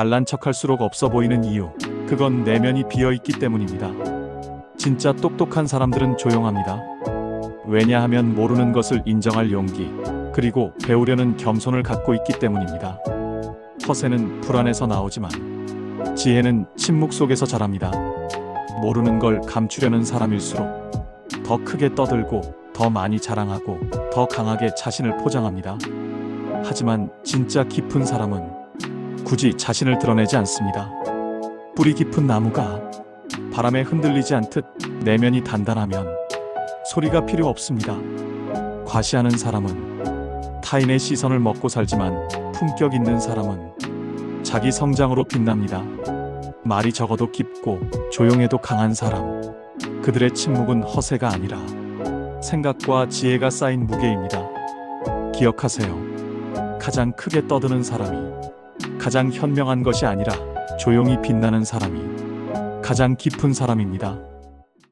잘난 척할수록 없어 보이는 이유. 그건 내면이 비어 있기 때문입니다. 진짜 똑똑한 사람들은 조용합니다. 왜냐하면 모르는 것을 인정할 용기, 그리고 배우려는 겸손을 갖고 있기 때문입니다. 허세는 불안에서 나오지만 지혜는 침묵 속에서 자랍니다. 모르는 걸 감추려는 사람일수록 더 크게 떠들고 더 많이 자랑하고 더 강하게 자신을 포장합니다. 하지만 진짜 깊은 사람은 굳이 자신을 드러내지 않습니다. 뿌리 깊은 나무가 바람에 흔들리지 않듯 내면이 단단하면 소리가 필요 없습니다. 과시하는 사람은 타인의 시선을 먹고 살지만 품격 있는 사람은 자기 성장으로 빛납니다. 말이 적어도 깊고 조용해도 강한 사람. 그들의 침묵은 허세가 아니라 생각과 지혜가 쌓인 무게입니다. 기억하세요. 가장 크게 떠드는 사람이 가장 현명한 것이 아니라 조용히 빛나는 사람이 가장 깊은 사람입니다.